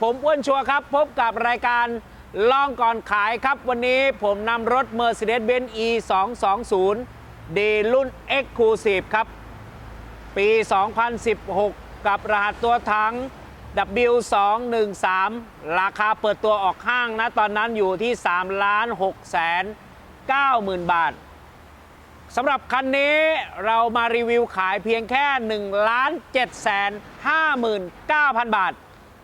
ผมอ้วนชัวครับ พบกับรายการลองก่อนขายครับ วันนี้ผมนำรถ Mercedes-Benz E 2 2 0 D รุ่น Exclusive ครับ ปี 2016 กับรหัสตัวถัง W213 ราคาเปิดตัวออกห้างนะ ตอนนั้นอยู่ที่ 3 ล้าน6แสน9หมื่นบาทสำหรับคันนี้เรามารีวิวขายเพียงแค่1ล้าน7แสน59,000 บาท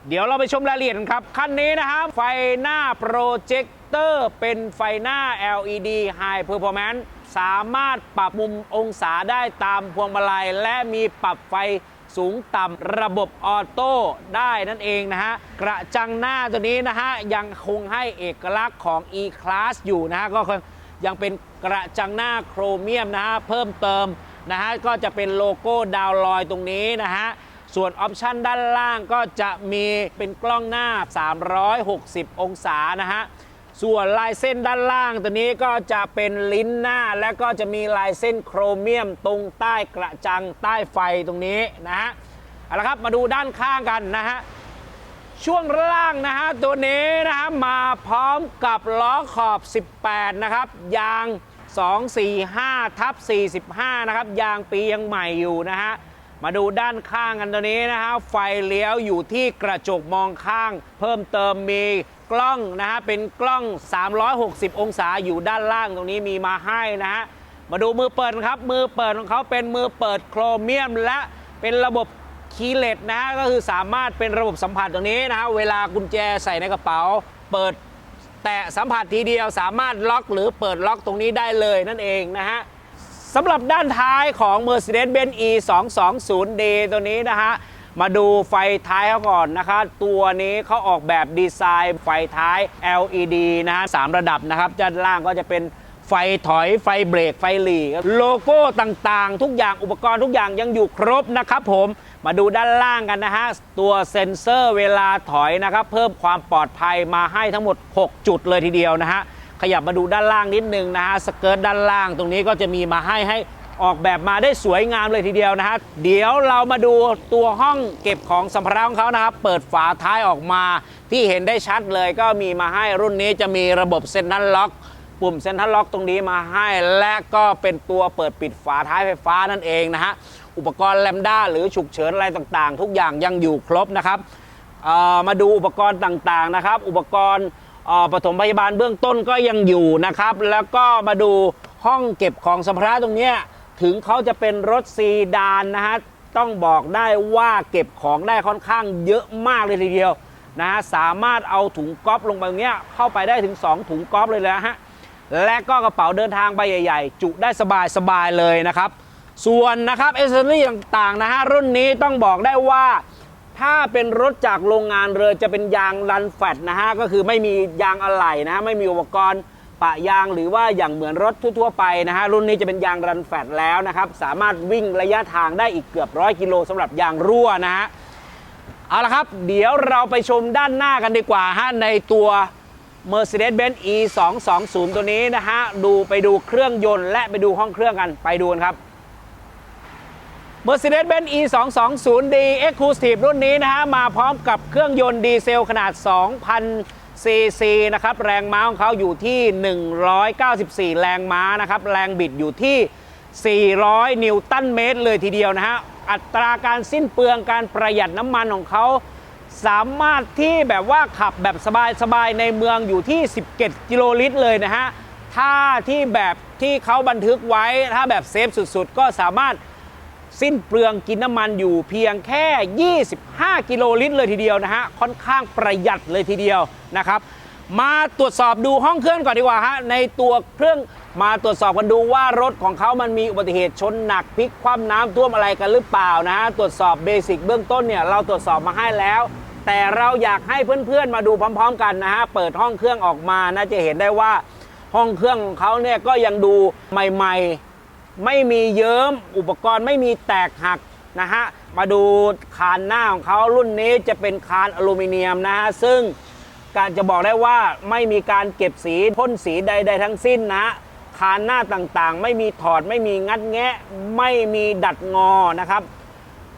เดี๋ยวเราไปชมรายละเอียดกันครับ คันนี้นะฮะไฟหน้าโปรเจคเตอร์เป็นไฟหน้า LED High Performance สามารถปรับมุมองศาได้ตามพวงมาลัย และมีปรับไฟสูงต่ำระบบออโต้ได้นั่นเองนะฮะ กระจังหน้าตัวนี้นะฮะ ยังคงให้เอกลักษณ์ของ E-Class อยู่นะฮะ ก็ยังเป็นกระจังหน้าโครเมียมนะฮะ เพิ่มเติมนะฮะ ก็จะเป็นโลโก้ดาวลอยตรงนี้นะฮะ ส่วนออปชันด้านล่างก็จะมีเป็นกล้องหน้า 360 องศานะฮะส่วนลายเส้นด้านล่างตัวนี้ก็จะเป็นลิ้นหน้า และก็จะมีลายเส้นโครเมียมตรงใต้กระจังใต้ไฟตรงนี้นะฮะเอาละครับมาดูด้านข้างกันนะฮะช่วงล่างนะฮะตัวนี้นะฮะมาพร้อมกับล้อขอบ 18 นะครับ ยาง 245ทับ45 นะครับ ยางปียังใหม่อยู่นะฮะ มาดูด้านข้างกันตัวนี้นะฮะไฟเลี้ยวอยู่ที่กระจกมองข้าง เพิ่มเติมมีกล้องนะฮะเป็นกล้อง 360 องศาอยู่ด้านล่างตรงนี้มีมาให้นะฮะมาดูมือเปิดครับ มือเปิดของเขาเป็นมือเปิดโครเมียม และเป็นระบบคีย์เลสนะฮะก็คือสามารถเป็นระบบสัมผัสตรงนี้นะฮะเวลากุญแจใส่ในกระเป๋า เปิดแตะสัมผัสทีเดียวสามารถล็อกหรือเปิดล็อกตรงนี้ได้เลยนั่นเองนะฮะ สำหรับด้านท้ายของ Mercedes-Benz E 2 2 0 D ตัวนี้นะฮะ มาดูไฟท้ายเขาก่อนนะคะ ตัวนี้เขาออกแบบดีไซน์ไฟท้าย LED นะฮะสามระดับนะครับด้านล่างก็จะเป็นไฟถอยไฟเบรกไฟหลีโลโก้ต่างๆ ทุกอย่างอุปกรณ์ทุกอย่างยังอยู่ครบนะครับผมมาดูด้านล่างกันนะฮะ ตัวเซ็นเซอร์เวลาถอยนะครับ เพิ่มความปลอดภัยมาให้ทั้งหมด 6 จุดเลยทีเดียวนะฮะ ขยับมาดูด้านล่างนิดนึงนะฮะสเกิร์ตด้านล่างตรงนี้ก็จะมีมาให้ให้ออกแบบมาได้สวยงามเลยทีเดียวนะฮะ เดี๋ยวเรามาดูตัวห้องเก็บของสัมภาระของเขานะครับ เปิดฝาท้ายออกมาที่เห็นได้ชัดเลยก็มีมาให้รุ่นนี้จะมีระบบเซ็นทรัลล็อก ปุ่มเซ็นทรัลล็อกตรงนี้มาให้และก็เป็นตัวเปิดปิดฝาท้ายไฟฟ้านั่นเองนะฮะ อุปกรณ์แลมด้าหรือฉุกเฉินอะไรต่างๆ ทุกอย่างยังอยู่ครบนะครับมาดูอุปกรณ์ต่างๆนะครับ อุปกรณ์ ปฐมพยาบาลเบื้องต้นก็ยังอยู่นะครับ แล้วก็มาดูห้องเก็บของสัมภาระตรงนี้ถึงเขาจะเป็นรถซีดานนะฮะต้องบอกได้ว่าเก็บของได้ค่อนข้างเยอะมากเลยทีเดียวนะฮะสามารถเอาถุงก๊อฟลงไปตรงนี้เข้าไปได้ถึง 2 ถุงก๊อฟเลยนะฮะและก็กระเป๋าเดินทางใบใหญ่ ๆ จุได้สบายๆเลยนะครับ ส่วนนะครับเอเซอรี่ต่างๆนะฮะรุ่นนี้ต้องบอกได้ว่า ถ้าเป็นรถจากโรงงานเรือจะเป็นยางรันแฟตนะฮะ ก็คือไม่มียางอะไหล่นะฮะ ไม่มีอุปกรณ์ปะยางหรือว่าอย่างเหมือนรถทั่วๆไปนะฮะ รุ่นนี้จะเป็นยางรันแฟตแล้วนะครับ สามารถวิ่งระยะทางได้อีกเกือบร้อยกิโลสำหรับยางรั่วนะฮะ เอาละครับ เดี๋ยวเราไปชมด้านหน้ากันดีกว่าฮะในตัว Mercedes-Benz E 2 2 0 ตัวนี้นะฮะ ดูไปดูเครื่องยนต์และไปดูห้องเครื่องกันไปดูกันครับ Mercedes-Benz E 2 2 0 D Exclusive รุ่นนี้นะฮะ มาพร้อมกับเครื่องยนต์ดีเซลขนาด 2,000 ซีซีนะครับ แรงม้าของเขาอยู่ที่ 194 แรงม้านะครับ แรงบิดอยู่ที่ 400 นิวตันเมตรเลยทีเดียวนะฮะ อัตราการสิ้นเปลืองการประหยัดน้ำมันของเขาสามารถที่แบบว่าขับแบบสบายๆในเมืองอยู่ที่ 17 กิโลลิตรเลยนะฮะ ถ้าที่แบบที่เขาบันทึกไว้ถ้าแบบเซฟสุดๆ ก็สามารถ สิ้นเปลืองกินน้ำมันอยู่เพียงแค่ 25 กิโลลิตรเลยทีเดียวนะฮะค่อนข้างประหยัดเลยทีเดียวนะครับ มาตรวจสอบดูห้องเครื่องก่อนดีกว่าฮะในตัวเครื่องมาตรวจสอบกันดูว่ารถของเขามันมีอุบัติเหตุชนหนักพลิกคว่ำน้ำท่วมอะไรกันหรือเปล่านะฮะตรวจสอบเบสิกเบื้องต้นเนี่ยเราตรวจสอบมาให้แล้ว แต่เราอยากให้เพื่อนๆมาดูพร้อม ๆ กันนะฮะเปิดห้องเครื่องออกมานะจะเห็นได้ว่าห้องเครื่องของเขาเนี่ยก็ยังดูใหม่ ๆ ไม่มีเยิ้มอุปกรณ์ไม่มีแตกหักนะฮะมาดูคานหน้าของเขารุ่นนี้จะเป็นคานอลูมิเนียมนะฮะซึ่งการจะบอกได้ว่าไม่มีการเก็บสีพ่นสีใด ๆ ทั้งสิ้นนะฮะคานหน้าต่างๆ ไม่มีถอดไม่มีงัดแงะ ไม่มีดัดงอนะครับ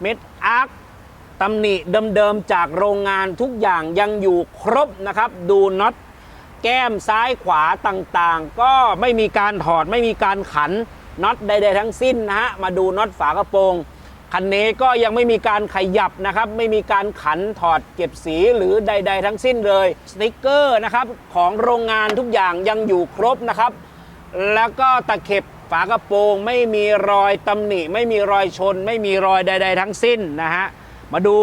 เม็ดอาร์คตำหนิเดิมๆจากโรงงานทุกอย่างยังอยู่ครบนะครับ ดูน็อตแก้มซ้ายขวาต่างๆ ก็ไม่มีการถอดไม่มีการขัน น็อตใดๆทั้งสิ้นนะฮะมาดูน็อตฝากระโปรงคันนี้ก็ยังไม่มีการขยับนะครับ ไม่มีการขันถอดเก็บสีหรือใด ๆ ทั้งสิ้นเลยสติกเกอร์นะครับของโรงงานทุกอย่างยังอยู่ครบนะครับ แล้วก็ตะเข็บฝากระโปรงไม่มีรอยตำหนิ ไม่มีรอยชน ไม่มีรอยใด ๆ ทั้งสิ้นนะฮะมาดู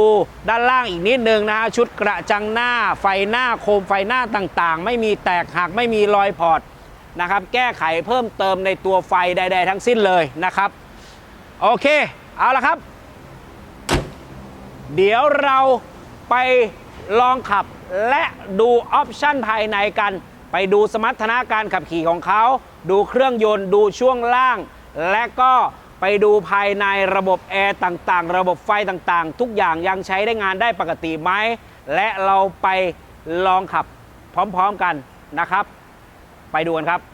ด้านล่างอีกนิดนึงนะฮะชุดกระจังหน้าไฟหน้าโคมไฟหน้าต่างๆ ไม่มีแตกหักไม่มีรอยพอร์ต นะครับ แก้ไขเพิ่มเติมในตัวไฟใด ๆ ทั้งสิ้นเลยนะครับ โอเค เอาละครับ เดี๋ยวเราไปลองขับและดูออปชั่นภายในกัน ไปดูสมรรถนะการขับขี่ของเขา ดูเครื่องยนต์ ดูช่วงล่าง และก็ไปดูภายในระบบแอร์ต่างๆ ระบบไฟต่างๆ ทุกอย่างยังใช้ได้งานได้ปกติไหม และเราไปลองขับพร้อมๆกันนะครับ ไปดูกันครับ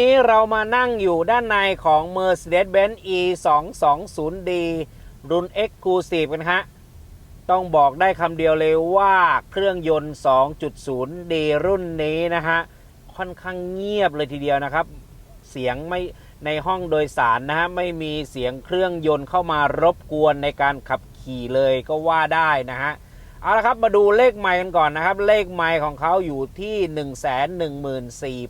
นนี้เรามานั่งอยู่ด้านในของ Mercedes-Benz E 2 2 0 D รุ่น Exclusive กันฮะ ต้องบอกได้คำเดียวเลยว่าเครื่องยนต์ 2.0 D รุ่นนี้นะฮะ ค่อนข้างเงียบเลยทีเดียวนะครับ เสียงไม่ในห้องโดยสารนะฮะ ไม่มีเสียงเครื่องยนต์เข้ามารบกวนในการขับขี่เลยก็ว่าได้นะฮะเอาละครับมาดูเลขไมล์กันก่อนนะครับ เลขไมล์ของเขาอยู่ที่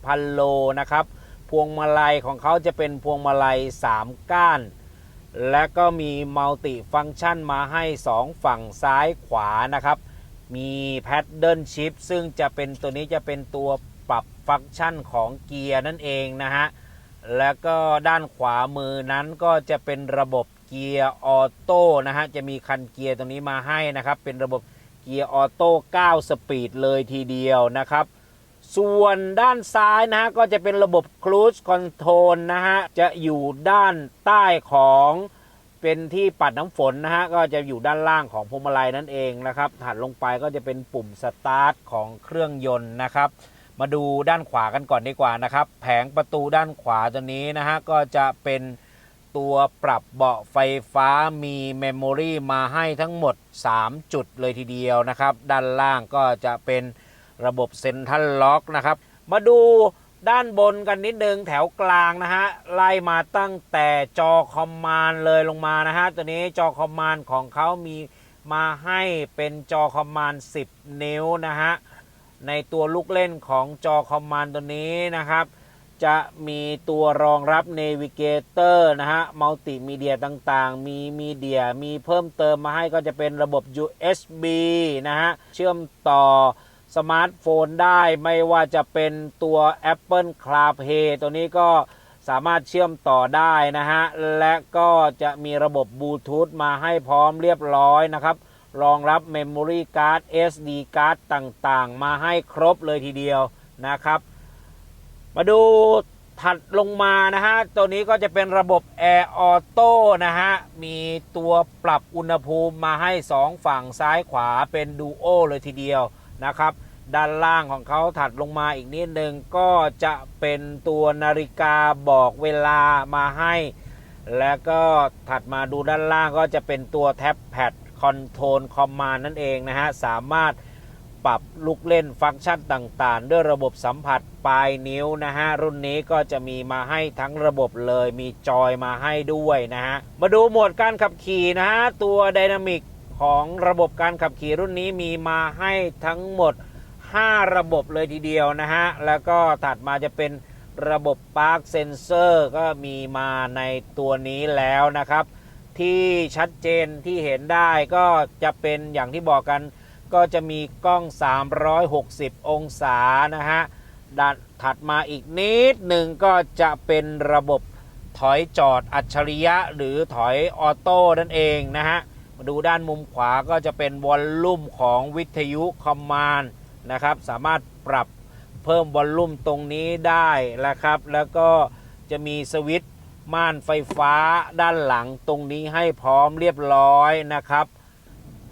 114,000 โลนะครับ พวงมาลัยของเขาจะเป็นพวงมาลัย 3 ก้าน และก็มีมัลติฟังก์ชันมาให้ 2 ฝั่งซ้ายขวานะครับ มีแพดเดิลชิพซึ่งจะเป็นตัวนี้จะเป็นตัวปรับฟังก์ชันของเกียร์นั่นเองนะฮะ แล้วก็ด้านขวามือนั้นก็จะเป็นระบบเกียร์ออโต้นะฮะ จะมีคันเกียร์ตรงนี้มาให้นะครับ เป็นระบบเกียร์ออโต้9สปีดเลยทีเดียวนะครับ ส่วนด้านซ้ายนะฮะก็จะเป็นระบบ Cruise Control นะฮะจะอยู่ด้านใต้ของเป็นที่ปัดน้ำฝนนะฮะก็จะอยู่ด้านล่างของพวงมาลัยนั่นเองนะครับถัดลงไปก็จะเป็นปุ่มสตาร์ทของเครื่องยนต์นะครับ มาดูด้านขวากันก่อนดีกว่านะครับ แผงประตูด้านขวาตัวนี้นะฮะก็จะเป็นตัวปรับเบาะไฟฟ้ามีเมมโมรีมาให้ทั้งหมด 3 จุดเลยทีเดียวนะครับ ด้านล่างก็จะเป็น ระบบเซ็นทรัลล็อกนะครับ มาดูด้านบนกันนิดนึงแถวกลางนะฮะไล่มาตั้งแต่จอคอมมานด์เลยลงมานะฮะตัวนี้จอคอมมานด์ของเขามีมาให้เป็นจอคอมมานด์10 นิ้วนะฮะในตัวลูกเล่นของจอคอมมานด์ตัวนี้นะครับ จะมีตัวรองรับ Navigator นะฮะมัลติมีเดียต่างๆ มีมีเดียมีเพิ่มเติมมาให้ก็จะเป็นระบบ USB นะฮะเชื่อมต่อ สมาร์ทโฟนได้ไม่ว่าจะเป็นตัว Apple CarPlay ตัวนี้ก็สามารถเชื่อมต่อได้นะฮะ และก็จะมีระบบบลูทูธมาให้พร้อมเรียบร้อยนะครับ รองรับ Memory Card SD Card ต่างๆ มาให้ครบเลยทีเดียวนะครับ มาดูถัดลงมานะฮะ ตัวนี้ก็จะเป็นระบบ Air Auto นะฮะ มีตัวปรับอุณหภูมิมาให้ 2 ฝั่งซ้ายขวาเป็นดูโอเลยทีเดียว นะครับ ด้านล่างของเขาถัดลงมาอีกนิดนึงก็จะเป็นตัวนาฬิกาบอกเวลามาให้ แล้วก็ถัดมาดูด้านล่างก็จะเป็นตัวแท็บแพดคอนโทรลคอมมานนั่นเองนะฮะ สามารถปรับลูกเล่นฟังก์ชันต่างๆ ด้วยระบบสัมผัสปลายนิ้วนะฮะ รุ่นนี้ก็จะมีมาให้ทั้งระบบเลยมีจอยมาให้ด้วยนะฮะ มาดูโหมดการขับขี่นะฮะ ตัวไดนามิก ของระบบการขับขี่รุ่นนี้มีมาให้ทั้งหมด 5 ระบบเลยทีเดียวนะฮะ แล้วก็ถัดมาจะเป็นระบบ Park Sensor ก็มีมาในตัวนี้แล้วนะครับ ที่ชัดเจนที่เห็นได้ก็จะเป็นอย่างที่บอกกัน ก็จะมีกล้อง 360 องศานะฮะดถัดมาอีกนิดหนึ่งก็จะเป็นระบบถอยจอดอัจฉริยะหรือถอยออโต้นั่นเองนะฮะ มาดูด้านมุมขวาก็จะเป็นวอลลุ่มของวิทยุคอมมานด์นะครับ สามารถปรับเพิ่มวอลลุ่มตรงนี้ได้นะครับ แล้วก็จะมีสวิตช์ม่านไฟฟ้าด้านหลังตรงนี้ให้พร้อมเรียบร้อยนะครับ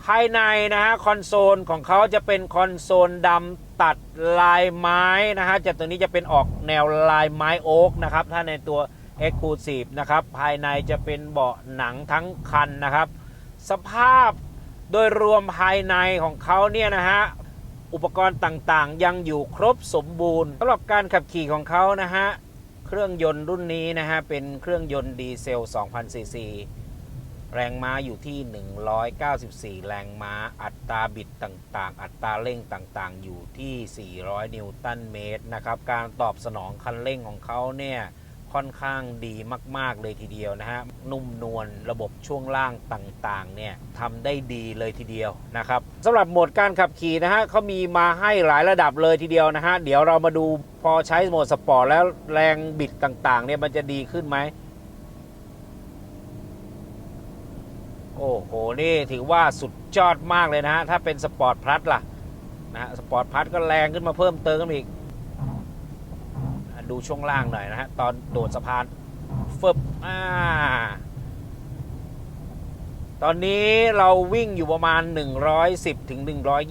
ภายในนะฮะคอนโซลของเขาจะเป็นคอนโซลดำตัดลายไม้นะฮะจากตัวนี้จะเป็นออกแนวลายไม้โอ๊กนะครับ ถ้าในตัว Exclusive นะครับ ภายในจะเป็นเบาะหนังทั้งคันนะครับ สภาพโดยรวมภายในของเขาเนี่ยนะฮะ อุปกรณ์ต่างๆ ยังอยู่ครบสมบูรณ์สำหรับการขับขี่ของเขานะฮะ เครื่องยนต์รุ่นนี้นะฮะ เป็นเครื่องยนต์ดีเซล 2,000 ซีซี แรงม้าอยู่ที่ 194 แรงม้า อัตราบิดต่างๆ อัตราเร่งต่างๆ อยู่ที่ 400 นิวตันเมตรนะครับ การตอบสนองคันเร่งของเขาเนี่ย ค่อนข้างดีมาก ๆ เลยทีเดียวนะฮะ นุ่มนวลระบบช่วงล่างต่าง ๆ เนี่ยทำได้ดีเลยทีเดียวนะครับสำหรับโหมดการขับขี่นะฮะเขามีมาให้หลายระดับเลยทีเดียวนะฮะ เดี๋ยวเรามาดูพอใช้โหมดสปอร์ตแล้วแรงบิดต่าง ๆ เนี่ยมันจะดีขึ้นไหมโอ้โห นี่ถือว่าสุดยอดมากเลยนะฮะ ถ้าเป็นสปอร์ตพลัสล่ะนะฮะ สปอร์ตพลัสก็แรงขึ้นมาเพิ่มเติมกันอีก ดูช่วงล่างหน่อยนะฮะ ตอนโดดสะพานฟึบอ่า ตอนนี้เราวิ่งอยู่ประมาณ 110 ถึง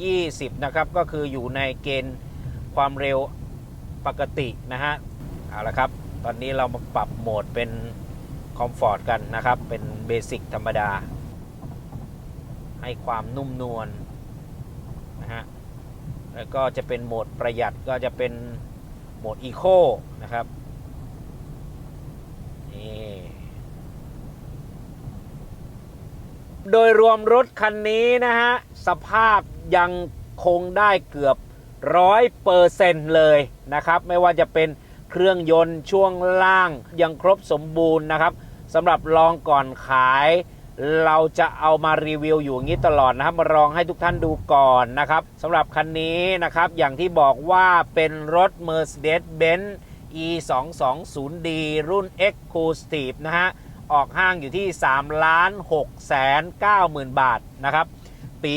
120 นะครับ ก็คืออยู่ในเกณฑ์ความเร็วปกตินะฮะ เอาละครับ ตอนนี้เรามาปรับโหมดเป็นคอมฟอร์ตกันนะครับ เป็นเบสิกธรรมดา ให้ความนุ่มนวลนะฮะ แล้วก็จะเป็นโหมดประหยัดก็จะเป็น โหมดอีโคนะครับนี่โดยรวมรถคันนี้นะฮะ สภาพยังคงได้เกือบร้อยเปอร์เซนต์เลยนะครับ ไม่ว่าจะเป็นเครื่องยนต์ช่วงล่างยังครบสมบูรณ์นะครับสำหรับลองก่อนขาย เราจะเอามารีวิวอยู่อย่างนี้ตลอดนะครับมาลองให้ทุกท่านดูก่อนนะครับสำหรับคันนี้นะครับอย่างที่บอกว่าเป็นรถ Mercedes-Benz E 2 2 0 D รุ่น Exclusive นะฮะ ออกห้างอยู่ที่ 3 ล้าน6แสน9หมื่นบาทนะครับ ปี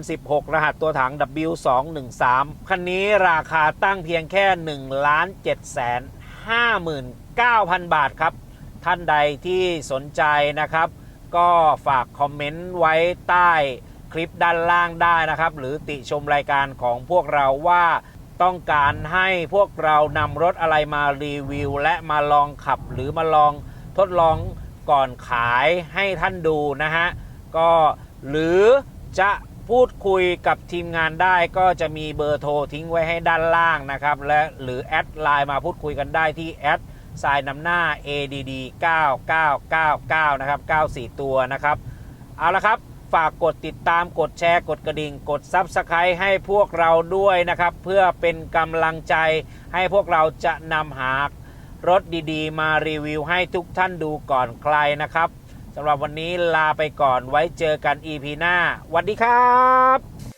2016 รหัสตัวถัง W213 คันนี้ราคาตั้งเพียงแค่1ล้าน7แสน59,000 บาทครับ ท่านใดที่สนใจนะครับ ก็ฝากคอมเมนต์ไว้ใต้คลิปด้านล่างได้นะครับ หรือติชมรายการของพวกเราว่าต้องการให้พวกเรานำรถอะไรมารีวิว และมาลองขับหรือมาลองทดลองก่อนขายให้ท่านดูนะฮะ ก็หรือจะพูดคุยกับทีมงานได้ก็จะมีเบอร์โทรทิ้งไว้ให้ด้านล่างนะครับ และหรือแอดไลน์มาพูดคุยกันได้ที่แอด สายนำหน้า ADD 9999 นะครับ 94 ตัวนะครับ เอาละครับ ฝากกดติดตามกดแชร์กดกระดิ่ง กด Subscribe ให้พวกเราด้วยนะครับ เพื่อเป็นกำลังใจให้พวกเราจะนำหารถดีๆ มารีวิวให้ทุกท่านดูก่อนใครนะครับสำหรับวันนี้ลาไปก่อนไว้เจอกัน EP หน้าสวัสดีครับ